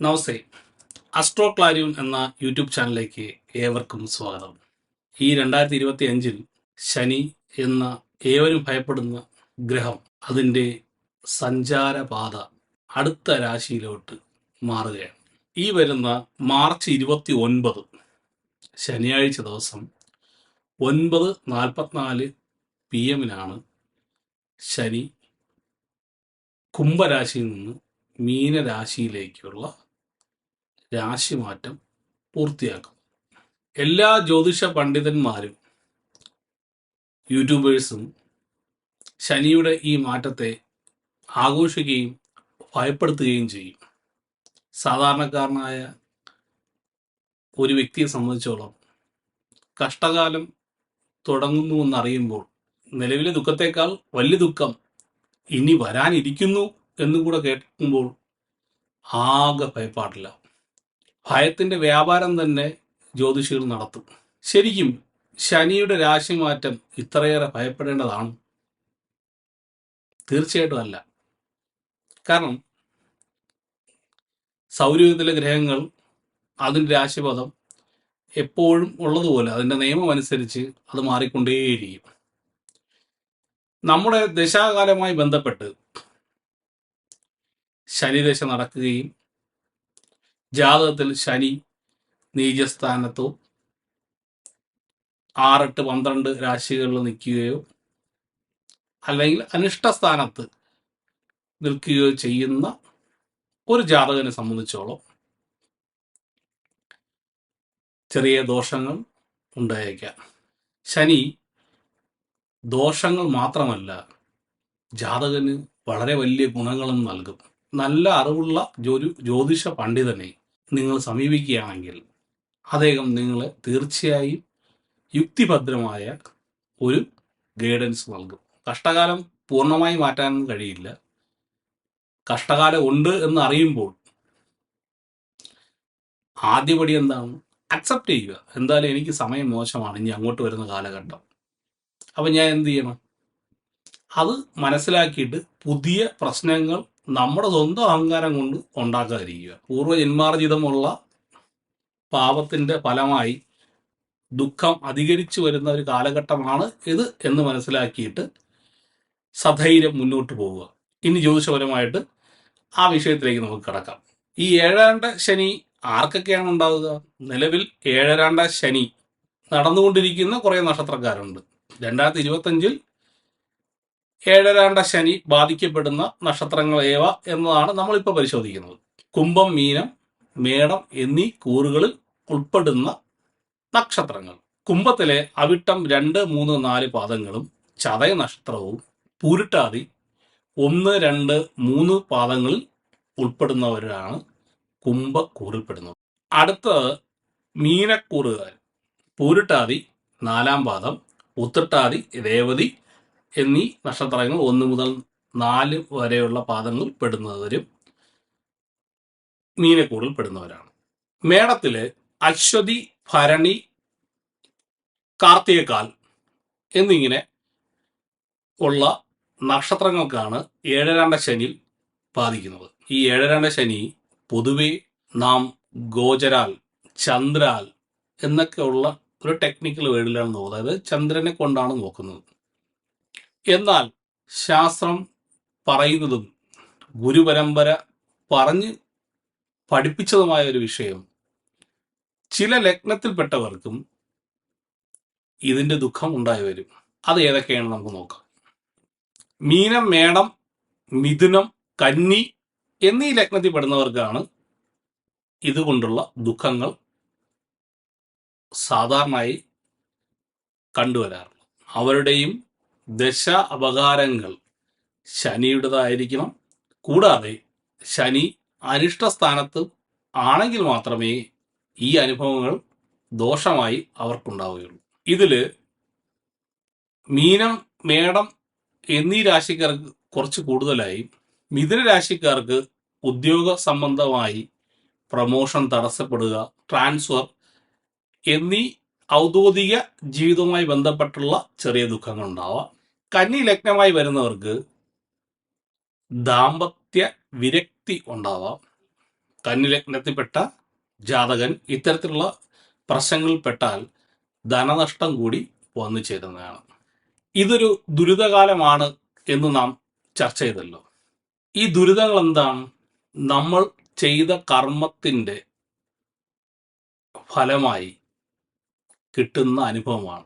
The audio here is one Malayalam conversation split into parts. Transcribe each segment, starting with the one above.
നമസ്തേ. അസ്ട്രോ ക്ലാരിയൻ എന്ന യൂട്യൂബ് ചാനലിലേക്ക് ഏവർക്കും സ്വാഗതം. ഈ രണ്ടായിരത്തി ഇരുപത്തി അഞ്ചിൽ ശനി എന്ന ഏവരും ഭയപ്പെടുന്ന ഗ്രഹം അതിന്റെ സഞ്ചാരപാത അടുത്ത രാശിയിലോട്ട് മാറുകയാണ്. ഈ വരുന്ന മാർച്ച് ഇരുപത്തി ഒൻപത് ശനിയാഴ്ച ദിവസം ഒൻപത് നാൽപ്പത്തിനാല് പി എമ്മിനാണ് ശനി കുംഭരാശിയിൽ നിന്ന് മീനരാശിയിലേക്കുള്ള രാശിമാറ്റം പൂർത്തിയാക്കും. എല്ലാ ജ്യോതിഷ പണ്ഡിതന്മാരും യൂട്യൂബേഴ്സും ശനിയുടെ ഈ മാറ്റത്തെ ആഘോഷിക്കുകയും ഭയപ്പെടുത്തുകയും ചെയ്യും. സാധാരണക്കാരനായ ഒരു വ്യക്തിയെ സംബന്ധിച്ചോളം കഷ്ടകാലം തുടങ്ങുന്നു എന്നറിയുമ്പോൾ നിലവിലെ ദുഃഖത്തേക്കാൾ വലിയ ദുഃഖം ഇനി വരാനിരിക്കുന്നു എന്നും കൂടെ കേൾക്കുമ്പോൾ ആകെ ഭയപ്പാടില്ല. ഭയത്തിന്റെ വ്യാപാരം തന്നെ ജ്യോതിഷികൾ നടത്തും. ശരിക്കും ശനിയുടെ രാശി മാറ്റം ഇത്രയേറെ ഭയപ്പെടേണ്ടതാണ്? തീർച്ചയായിട്ടും അല്ല. കാരണം സൗരയുഗത്തിലെ ഗ്രഹങ്ങൾ അതിന്റെ രാശിപഥം എപ്പോഴും ഉള്ളതുപോലെ അതിന്റെ നിയമം അനുസരിച്ച് അത് മാറിക്കൊണ്ടേയിരിക്കും. നമ്മുടെ ദശാകാലമായി ബന്ധപ്പെട്ട് ശനിദശ നടക്കുകയും ജാതകത്തിൽ ശനി നീചസ്ഥാനത്തോ ആറെട്ട് പന്ത്രണ്ട് രാശികളിൽ നിൽക്കുകയോ അല്ലെങ്കിൽ അനിഷ്ടസ്ഥാനത്ത് നിൽക്കുകയോ ചെയ്യുന്ന ഒരു ജാതകനെ സംബന്ധിച്ചോളം ചെറിയ ദോഷങ്ങൾ ഉണ്ടായേക്കാം. ശനി ദോഷങ്ങൾ മാത്രമല്ല ജാതകന് വളരെ വലിയ ഗുണങ്ങളും നൽകും. നല്ല അറിവുള്ള ഒരു ജ്യോതിഷ പണ്ഡിതനെ നിങ്ങൾ സമീപിക്കുകയാണെങ്കിൽ അദ്ദേഹം നിങ്ങളെ തീർച്ചയായും യുക്തിഭദ്രമായ ഒരു ഗൈഡൻസ് നൽകും. കഷ്ടകാലം പൂർണമായി മാറ്റാൻ കഴിയില്ല. കഷ്ടകാലം ഉണ്ട് എന്ന് അറിയുമ്പോൾ ആദ്യപടി എന്താണ്? അക്സെപ്റ്റ് ചെയ്യുക. എന്തായാലും എനിക്ക് സമയം മോശമാണ്. ഇനി അങ്ങോട്ട് വരുന്ന കാലഘട്ടം. അപ്പം ഞാൻ എന്ത് ചെയ്യണം? അത് മനസ്സിലാക്കിയിട്ട് പുതിയ പ്രശ്നങ്ങൾ നമ്മുടെ സ്വന്തം അഹങ്കാരം കൊണ്ട് ഉണ്ടാക്കാതിരിക്കുക. പൂർവജന്മാർജിതമുള്ള പാപത്തിന്റെ ഫലമായി ദുഃഖം അധികരിച്ചു വരുന്ന ഒരു കാലഘട്ടമാണ് ഇത് എന്ന് മനസ്സിലാക്കിയിട്ട് സധൈര്യം മുന്നോട്ട് പോവുക. ഇനി ജ്യോതിഷപരമായിട്ട് ആ വിഷയത്തിലേക്ക് നമുക്ക് കടക്കാം. ഈ ഏഴാണ്ട ശനി ആർക്കൊക്കെയാണ് ഉണ്ടാവുക? നിലവിൽ ഏഴരാണ്ട ശനി നടന്നുകൊണ്ടിരിക്കുന്ന കുറേ നക്ഷത്രക്കാരുണ്ട്. രണ്ടായിരത്തി ഇരുപത്തഞ്ചിൽ ഏഴരാണ്ട ശനി ബാധിക്കപ്പെടുന്ന നക്ഷത്രങ്ങൾ ഏവ എന്നതാണ് നമ്മളിപ്പോൾ പരിശോധിക്കുന്നത്. കുംഭം മീനം മേടം എന്നീ കൂറുകളിൽ ഉൾപ്പെടുന്ന നക്ഷത്രങ്ങൾ. കുംഭത്തിലെ അവിട്ടം രണ്ട് മൂന്ന് നാല് പാദങ്ങളും ചതയ നക്ഷത്രവും പൂരിട്ടാതി ഒന്ന് രണ്ട് മൂന്ന് പാദങ്ങളിൽ ഉൾപ്പെടുന്നവരാണ് കുംഭക്കൂറിൽപ്പെടുന്നത് അടുത്തത് മീനക്കൂറുകാർ പൂരിട്ടാതി നാലാം പാദം ഉത്തിട്ടാതി രേവതി എന്നീ നക്ഷത്രങ്ങൾ ഒന്ന് മുതൽ നാല് വരെയുള്ള പാദങ്ങൾ പെടുന്നവരും മീനക്കൂറിൽ പെടുന്നവരാണ്. മേടത്തിൽ അശ്വതി ഭരണി കാർത്തികക്കാൽ എന്നിങ്ങനെ ഉള്ള നക്ഷത്രങ്ങൾക്കാണ് ഏഴരാണ്ട ശനി ബാധിക്കുന്നത്. ഈ ഏഴരാണ്ട ശനി പൊതുവെ നാം ഗോചരാൽ ചന്ദ്രാൽ എന്നൊക്കെയുള്ള ഒരു ടെക്നിക്കൽ വേർഡിലാണ് നോക്കുന്നത്. അതായത് ചന്ദ്രനെ കൊണ്ടാണ് നോക്കുന്നത്. എന്നാൽ ശാസ്ത്രം പറയുന്നതും ഗുരുപരമ്പര പറഞ്ഞ് പഠിപ്പിച്ചതുമായ ഒരു വിഷയം. ചില ലഗ്നത്തിൽപ്പെട്ടവർക്കും ഇതിന്റെ ദുഃഖം ഉണ്ടായി വരും. അത് ഏതൊക്കെയാണ് നമുക്ക് നോക്കാം. മീനം മേടം മിഥുനം കന്നി എന്നീ ലഗ്നത്തിൽ പെടുന്നവർക്കാണ് ഇതുകൊണ്ടുള്ള ദുഃഖങ്ങൾ സാധാരണയായി കണ്ടുവരാറുള്ളത്. അവരുടെയും ദശ അപകാരങ്ങൾ. ശനിയുടേതായിരിക്കണം. കൂടാതെ ശനി അനിഷ്ട സ്ഥാനത്ത് ആണെങ്കിൽ മാത്രമേ ഈ അനുഭവങ്ങൾ ദോഷമായി അവർക്കുണ്ടാവുകയുള്ളൂ. ഇതിൽ മീനം മേടം എന്നീ രാശിക്കാർക്ക് കുറച്ച് കൂടുതലായി. മിഥുന രാശിക്കാർക്ക് ഉദ്യോഗ സംബന്ധമായി പ്രമോഷൻ തടസ്സപ്പെടുക ട്രാൻസ്ഫർ എന്നീ ഔദ്യോഗിക ജീവിതവുമായി ബന്ധപ്പെട്ടുള്ള ചെറിയ ദുഃഖങ്ങൾ ഉണ്ടാവാം കന്നി ലഗ്നമായി വരുന്നവർക്ക് ദാമ്പത്യ വിരക്തി ഉണ്ടാവാം. കന്നി ലഗ്നത്തിൽപ്പെട്ട ജാതകൻ ഇത്തരത്തിലുള്ള പ്രശ്നങ്ങളിൽപ്പെട്ടാൽ ധനനഷ്ടം കൂടി വന്നു ചേരുന്നതാണ്. ഇതൊരു ദുരിതകാലമാണ് എന്ന് നാം ചർച്ച ചെയ്തല്ലോ. ഈ ദുരിതങ്ങൾ എന്താണ്? നമ്മൾ ചെയ്ത കർമ്മത്തിന്റെ ഫലമായി കിട്ടുന്ന അനുഭവമാണ്.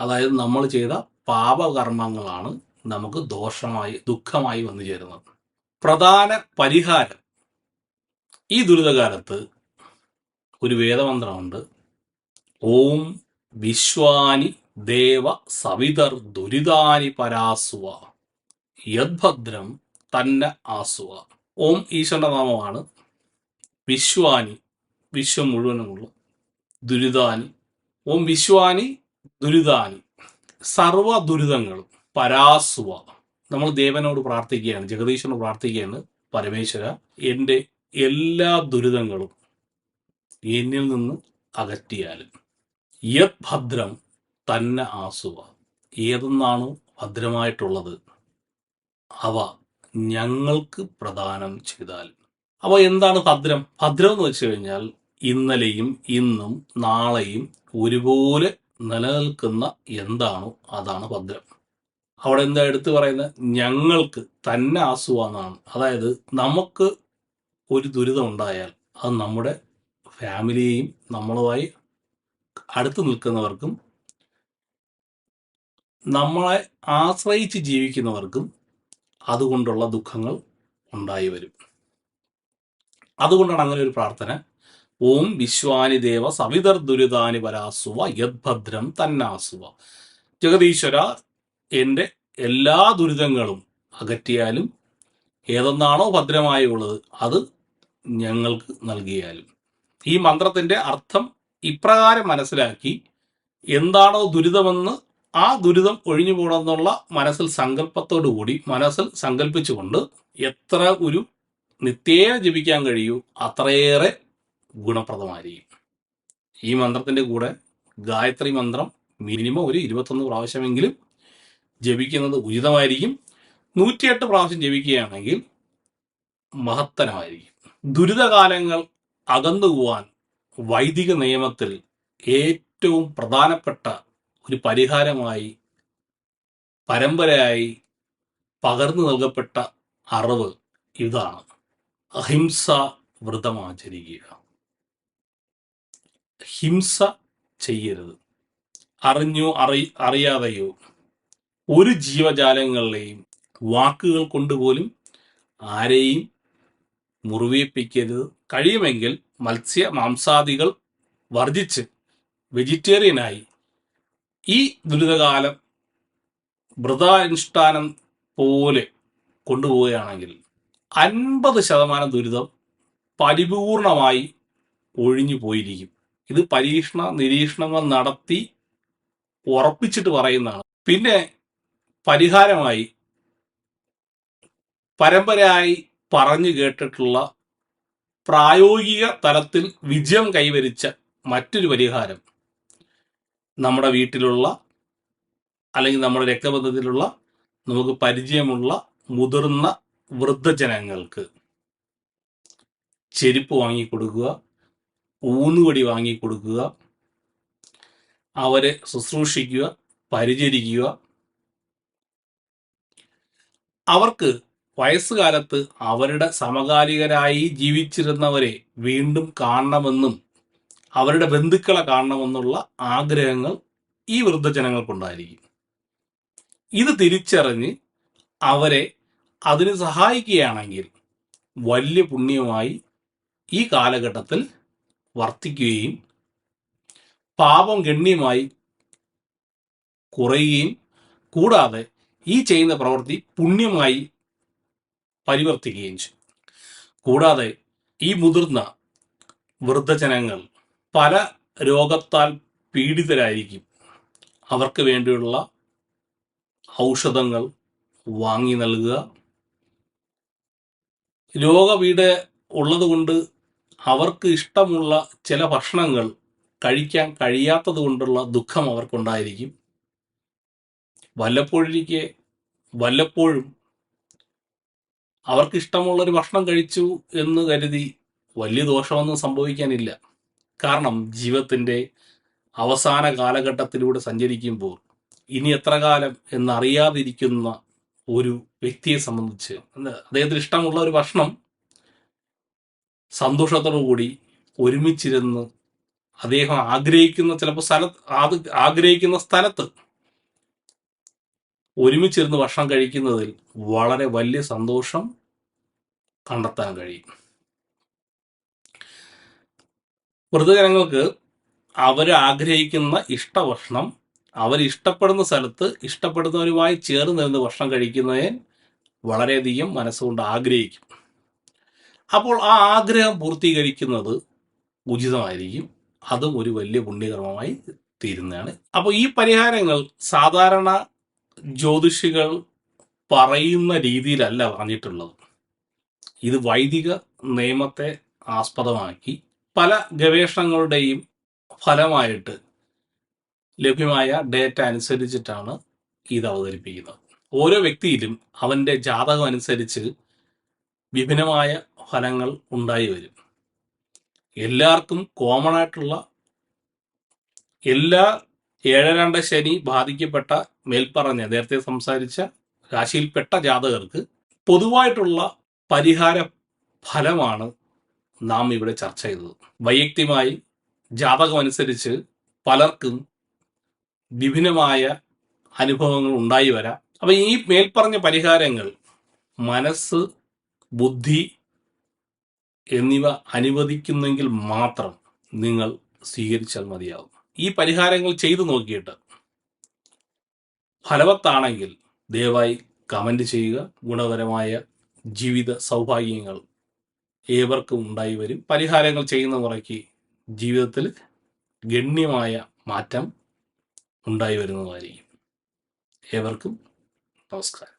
അതായത് നമ്മൾ ചെയ്ത പാപകർമ്മങ്ങളാണ് നമുക്ക് ദോഷമായി ദുഃഖമായി വന്നു ചേരുന്നത്. പ്രധാന പരിഹാരം ഈ ദുരിതകാലത്ത് ഒരു വേദമന്ത്രമുണ്ട്. ഓം വിശ്വാനി ദേവ സവിതർ ദുരിതാനി പരാസുവ. യദ്ഭദ്രം തന്നെ ആസുവ. ഓം ഈശ്വരന്റെ നാമമാണ് വിശ്വാനി വിശ്വം മുഴുവനുമുള്ള ദുരിതാനി. ഓം വിശ്വാനി ദുരിതാനി. സർവ ദുരിതങ്ങളും പരാസുവ നമ്മൾ ദേവനോട് പ്രാർത്ഥിക്കുകയാണ് ജഗദീശനോട് പ്രാർത്ഥിക്കുകയാണ് പരമേശ്വര എന്റെ എല്ലാ ദുരിതങ്ങളും എന്നിൽ നിന്ന് അകറ്റിയാലും. യത് ഭദ്രം തന്നെ ആസുവ. ഏതെന്നാണോ ഭദ്രമായിട്ടുള്ളത്. അവ ഞങ്ങൾക്ക് പ്രദാനം ചെയ്താൽ. അവ എന്താണ് ഭദ്രം? ഭദ്രം എന്ന് വെച്ച് കഴിഞ്ഞാൽ ഇന്നലെയും ഇന്നും നാളെയും ഒരുപോലെ നിലനിൽക്കുന്ന എന്താണോ അതാണ് ഭദ്രം. അവിടെ എന്താ എടുത്തു പറയുന്നത്? ഞങ്ങൾക്ക് തന്നെ ആസുവാന്നാണ്. അതായത് നമുക്ക് ഒരു ദുരിതം ഉണ്ടായാൽ അത് നമ്മുടെ ഫാമിലിയെയും നമ്മളുമായി അടുത്ത് നിൽക്കുന്നവർക്കും നമ്മളെ ആശ്രയിച്ച് ജീവിക്കുന്നവർക്കും അതുകൊണ്ടുള്ള ദുഃഖങ്ങൾ ഉണ്ടായി വരും. അതുകൊണ്ടാണ് അങ്ങനെ ഒരു പ്രാർത്ഥന. ഓം വിശ്വാനി ദേവ സവിതർ ദുരിതാനി വരാസുവ യദ്ഭദ്രം തന്നാസുവ. ജഗതീശ്വര എന്റെ എല്ലാ ദുരിതങ്ങളും അകറ്റിയാലും ഏതൊന്നാണോ ഭദ്രമായി ഉള്ളത് അത് ഞങ്ങൾക്ക് നൽകിയാലും. ഈ മന്ത്രത്തിന്റെ അർത്ഥം ഇപ്രകാരം മനസ്സിലാക്കി എന്താണോ ദുരിതമെന്ന് ആ ദുരിതം ഒഴിഞ്ഞു പോകണമെന്നുള്ള മനസ്സിൽ സങ്കല്പത്തോടു കൂടി മനസ്സിൽ സങ്കല്പിച്ചുകൊണ്ട് എത്ര ഒരു നിത്യേന ജപിക്കാൻ കഴിയൂ അത്രയേറെ ഗുണപ്രദമായിരിക്കും. ഈ മന്ത്രത്തിന്റെ കൂടെ ഗായത്രി മന്ത്രം മിനിമം ഒരു ഇരുപത്തൊന്ന് പ്രാവശ്യമെങ്കിലും ജപിക്കുന്നത് ഉചിതമായിരിക്കും. നൂറ്റിയെട്ട് പ്രാവശ്യം ജപിക്കുകയാണെങ്കിൽ മഹത്തരമായിരിക്കും. ദുരിതകാലങ്ങൾ അകന്നു പോവാൻ വൈദിക നിയമത്തിൽ ഏറ്റവും പ്രധാനപ്പെട്ട ഒരു പരിഹാരമായി പരമ്പരയായി പകർന്നു നൽകപ്പെട്ട അറിവ് ഇതാണ്. അഹിംസ വ്രതമാചരിക്കുക ഹിംസ ചെയ്യരുത്. അറിഞ്ഞോ അറി അറിയാതെയോ ഒരു ജീവജാലങ്ങളെയും വാക്കുകൾ കൊണ്ടുപോലും ആരെയും മുറിവേപ്പിക്കരുത് കഴിയുമെങ്കിൽ മത്സ്യ മാംസാദികൾ വർജിച്ച് വെജിറ്റേറിയനായി ഈ ദുരിതകാലം വ്രതാനുഷ്ഠാനം പോലെ കൊണ്ടുപോവുകയാണെങ്കിൽ അൻപത് ശതമാനം ദുരിതം പരിപൂർണമായി ഒഴിഞ്ഞു പോയിരിക്കും ഇത് പരീക്ഷണ നിരീക്ഷണങ്ങൾ നടത്തി ഉറപ്പിച്ചിട്ട് പറയുന്നതാണ്. പിന്നെ പരിഹാരമായി പരമ്പരയായി പറഞ്ഞു കേട്ടിട്ടുള്ള പ്രായോഗിക തലത്തിൽ വിജയം കൈവരിച്ച മറ്റൊരു പരിഹാരം നമ്മുടെ വീട്ടിലുള്ള അല്ലെങ്കിൽ നമ്മുടെ രക്തബന്ധത്തിലുള്ള നമുക്ക് പരിചയമുള്ള മുതിർന്ന വൃദ്ധജനങ്ങൾക്ക് ചെരുപ്പ് വാങ്ങിക്കൊടുക്കുക ഊന്നുവടി വാങ്ങിക്കൊടുക്കുക അവരെ ശുശ്രൂഷിക്കുക പരിചരിക്കുക. അവർക്ക് വയസ്സുകാലത്ത് അവരുടെ സമകാലികരായി ജീവിച്ചിരുന്നവരെ വീണ്ടും കാണണമെന്നും അവരുടെ ബന്ധുക്കളെ കാണണമെന്നുള്ള ആഗ്രഹങ്ങൾ ഈ വൃദ്ധജനങ്ങൾക്കുണ്ടായിരിക്കും. ഇത് തിരിച്ചറിഞ്ഞ് അവരെ അതിന് സഹായിക്കുകയാണെങ്കിൽ വലിയ പുണ്യമായി ഈ കാലഘട്ടത്തിൽ വർത്തിക്കുകയും പാപം ഗണ്യമായി കുറയുകയും കൂടാതെ ഈ ചെയ്യുന്ന പ്രവൃത്തി പുണ്യമായി പരിവർത്തിക്കുകയും ചെയ്യും. കൂടാതെ ഈ മുതിർന്ന വൃദ്ധജനങ്ങൾ പല രോഗത്താൽ പീഡിതരായിരിക്കും. അവർക്ക് വേണ്ടിയുള്ള ഔഷധങ്ങൾ വാങ്ങി നൽകുക. രോഗപീഠ ഉള്ളതുകൊണ്ട് അവർക്ക് ഇഷ്ടമുള്ള ചില ഭക്ഷണങ്ങൾ കഴിക്കാൻ കഴിയാത്തത് കൊണ്ടുള്ള ദുഃഖം അവർക്കുണ്ടായിരിക്കും. വല്ലപ്പോഴിരിക്കെ വല്ലപ്പോഴും അവർക്ക് ഇഷ്ടമുള്ളൊരു ഭക്ഷണം കഴിച്ചു എന്ന് കരുതി വലിയ ദോഷമൊന്നും സംഭവിക്കാനില്ല. കാരണം ജീവിതത്തിന്റെ അവസാന കാലഘട്ടത്തിലൂടെ സഞ്ചരിക്കുമ്പോൾ ഇനി എത്ര കാലം എന്നറിയാതിരിക്കുന്ന ഒരു വ്യക്തിയെ സംബന്ധിച്ച് അദ്ദേഹത്തിന് ഇഷ്ടമുള്ള ഒരു ഭക്ഷണം സന്തോഷത്തോടു കൂടി ഒരുമിച്ചിരുന്ന് അദ്ദേഹം ആഗ്രഹിക്കുന്ന ചിലപ്പോൾ സ്ഥലത്ത് ആഗ്രഹിക്കുന്ന സ്ഥലത്ത് ഒരുമിച്ചിരുന്ന് ഭക്ഷണം കഴിക്കുന്നതിൽ വളരെ വലിയ സന്തോഷം കണ്ടെത്താൻ കഴിയും. വൃദ്ധജനങ്ങൾക്ക് അവർ ആഗ്രഹിക്കുന്ന ഇഷ്ടഭക്ഷണം അവർ ഇഷ്ടപ്പെടുന്ന സ്ഥലത്ത് ഇഷ്ടപ്പെടുന്നവരുമായി ചേർന്ന് നിന്ന് ഭക്ഷണം കഴിക്കുന്നതിന് വളരെയധികം മനസ്സുകൊണ്ട് ആഗ്രഹിക്കും. അപ്പോൾ ആ ആഗ്രഹം പൂർത്തീകരിക്കുന്നത് ഉചിതമായിരിക്കും. അതും ഒരു വലിയ പുണ്യകർമ്മമായി തീരുന്നതാണ്. അപ്പോൾ ഈ പരിഹാരങ്ങൾ സാധാരണ ജ്യോതിഷികൾ പറയുന്ന രീതിയിലല്ല പറഞ്ഞിട്ടുള്ളത്. ഇത് വൈദിക നിയമത്തെ ആസ്പദമാക്കി പല ഗവേഷണങ്ങളുടെയും ഫലമായിട്ട് ലഭ്യമായ ഡേറ്റ അനുസരിച്ചിട്ടാണ് ഇത് അവതരിപ്പിക്കുന്നത്. ഓരോ വ്യക്തിയിലും അവന്റെ ജാതകം അനുസരിച്ച് വിഭിന്നമായ ഫലങ്ങൾ ഉണ്ടായി വരും. എല്ലാവർക്കും കോമൺ ആയിട്ടുള്ള എല്ലാ ഏഴരണ്ട ശനി ബാധിക്കപ്പെട്ട മേൽപ്പറഞ്ഞ നേരത്തെ സംസാരിച്ച രാശിയിൽപ്പെട്ട ജാതകർക്ക് പൊതുവായിട്ടുള്ള പരിഹാര ഫലമാണ് നാം ഇവിടെ ചർച്ച ചെയ്തത്. വൈയക്തികമായി ജാതകമനുസരിച്ച് പലർക്കും വിഭിന്നമായ അനുഭവങ്ങൾ ഉണ്ടായി വരാം. അപ്പം ഈ മേൽപ്പറഞ്ഞ പരിഹാരങ്ങൾ മനസ്സ് ബുദ്ധി എന്നിവ അനുവദിക്കുന്നെങ്കിൽ മാത്രം നിങ്ങൾ സ്വീകരിച്ചാൽ മതിയാവും ഈ പരിഹാരങ്ങൾ ചെയ്തു നോക്കിയിട്ട് ഫലവത്താണെങ്കിൽ ദയവായി കമന്റ് ചെയ്യുക. ഗുണകരമായ ജീവിത സൗഭാഗ്യങ്ങൾ ഏവർക്കും ഉണ്ടായി വരും. പരിഹാരങ്ങൾ ചെയ്യുന്ന മുറയ്ക്ക് ജീവിതത്തിൽ ഗണ്യമായ മാറ്റം ഉണ്ടായി വരുന്നതായിരിക്കും. ഏവർക്കും നമസ്കാരം.